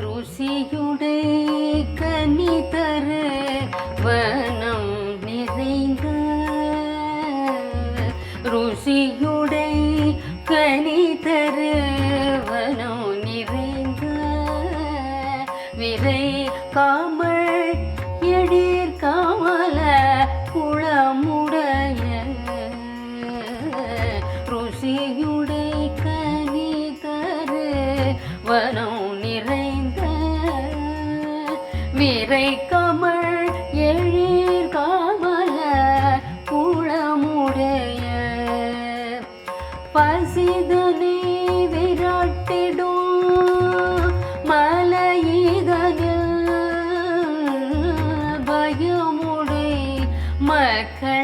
ருசியுடை கனி தரு வனம் நிறைந்த ருசியுடை கனி தரு வனம் நிறைந்த விரை காமல் எழிற் காமல குளமுடைய ருசியுடை கனி தரு வனம் பயமுடை மக்கள்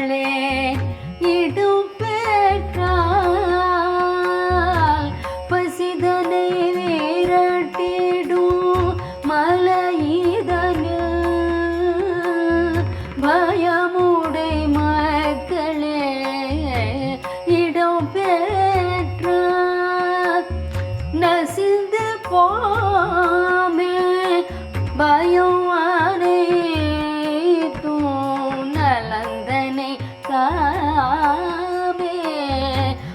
நலந்தனை காமே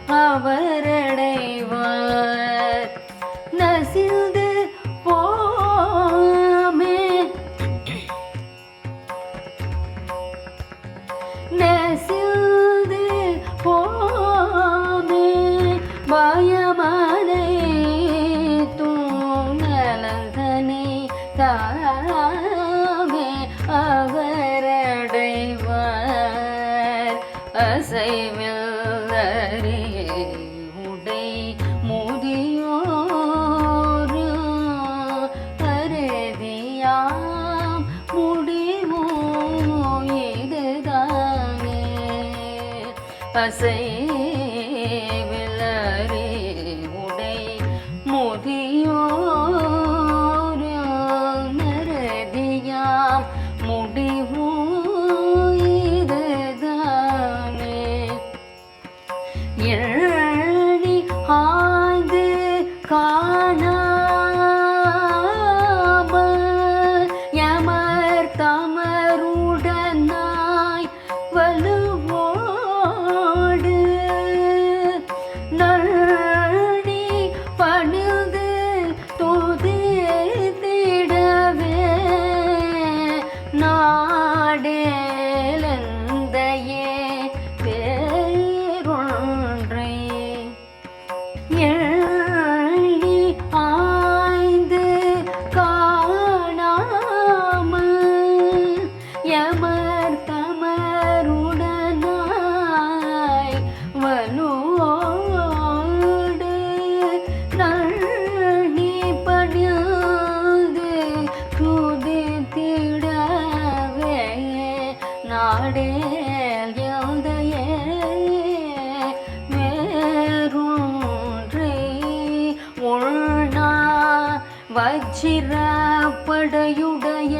அவரடைவார். நசிந்து போமே. நெசில்து போமே. பயமனை தூணலந்தனை தாமே அசைவிலறி உடை முதியோர் நரதியாம் முடிவோ நாடேல் எழுந்தையே வேறொன்றை உள்நா வச்சிர படையுடைய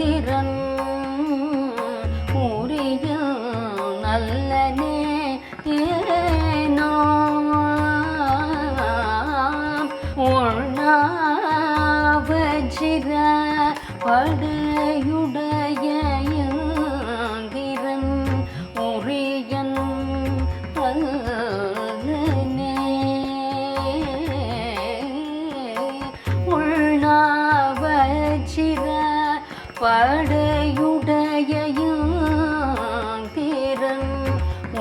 திறன் படையுடைய திறன்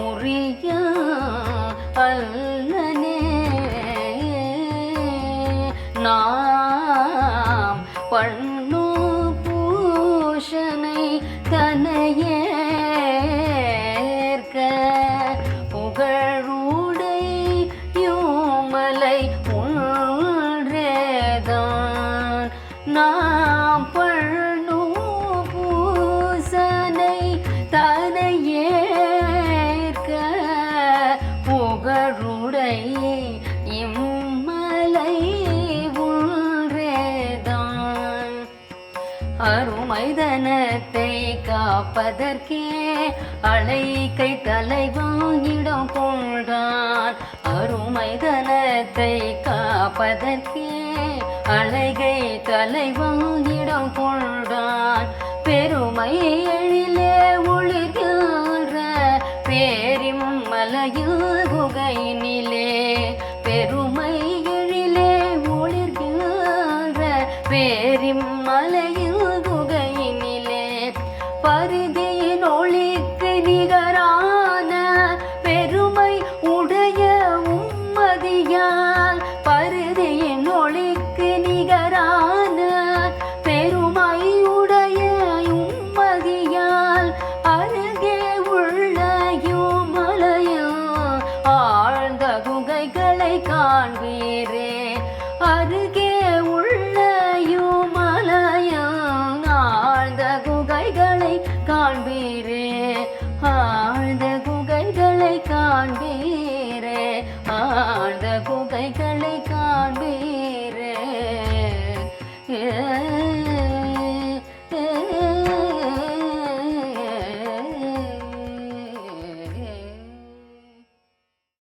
உரிய அல்லனே. நான் மைதனத்தை காப்பதற்கே அலைக்கை தலைவாங்கிடம் கொள்கிறான் அருமைதனத்தை காப்பதற்கே அழகை தலைவாங்கிடம் கொள்கிறான் பெருமை எழிலே ஒளிர்கின்ற பேரிமலையில் குகையினிலே பெருமை